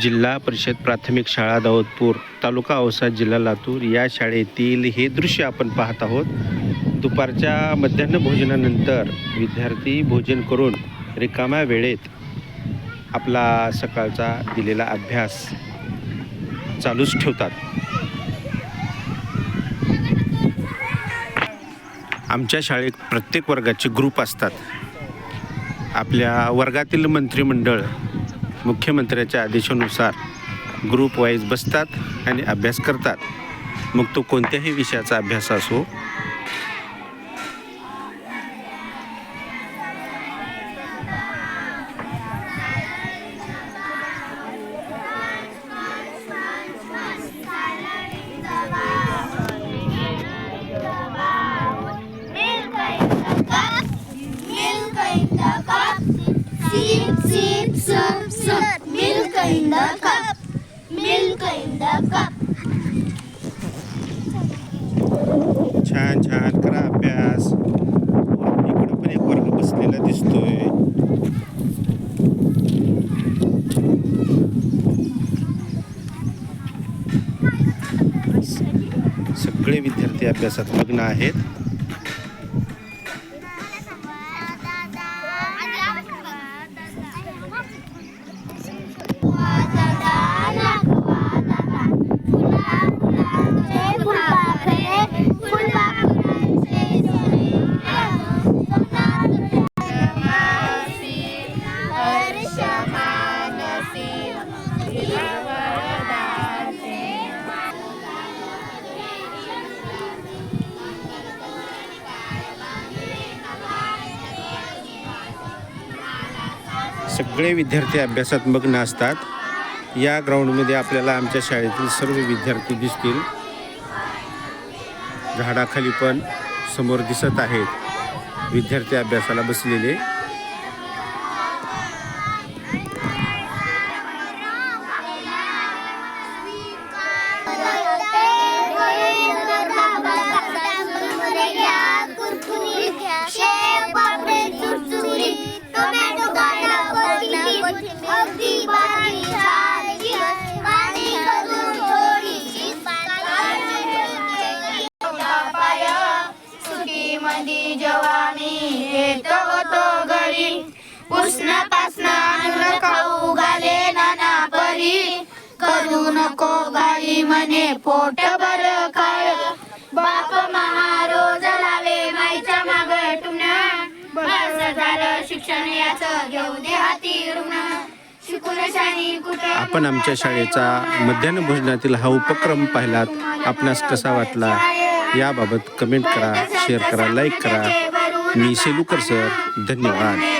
जिल्हा परिषद प्राथमिक शाळा दाऊदपूर तालुका औसा जिल्हा लातूर या शाळेतील हे दृश्य आपण पाहत आहोत. दुपारच्या मध्यान्ह भोजनानंतर विद्यार्थी भोजन करून रिकाम्या वेळेत आपला सकाळचा दिलेला अभ्यास चालूच ठेवतात. आमच्या शाळेत प्रत्येक वर्गाचे ग्रुप असतात. आपल्या वर्गातील मंत्रिमंडळ मुख्यमंत्र्याच्या आदेशानुसार ग्रुप वाईज बसतात आणि अभ्यास करतात. मग तो कोणत्याही विषयाचा अभ्यास असो in the cup, milk in the cup. छान छान. करा अभ्यास. इकडं पण एक वर्ग बसलेला दिसतोय. सगळे विद्यार्थी अभ्यासात मग्न आहेत. सगळे विद्यार्थी अभ्यासात मग्न असतात या ग्राउंडमध्ये आपल्याला आमच्या शाळेतील सर्व विद्यार्थी दिसतील. झाडाखाली पण समोर दिसत आहेत. विद्यार्थी अभ्यासाला बसलेले. मंदी जवानी येत होतो घरी. उष्ण पासन अन्न खाऊ घाले नाना परी. करू नको घाई म्हणे पोट बर खाय बाप महारोज लावे माईच्या माग टुना बस झालं शिक्षण याच घेऊ दे हाती कुठं आपण आमच्या शाळेचा मध्यान्ह भोजनातील हा उपक्रम पाहिलात. आपणास कसा वाटला? याबाबत कमेंट करा शेअर करा लाईक करा. मी सेलूकर सर. धन्यवाद.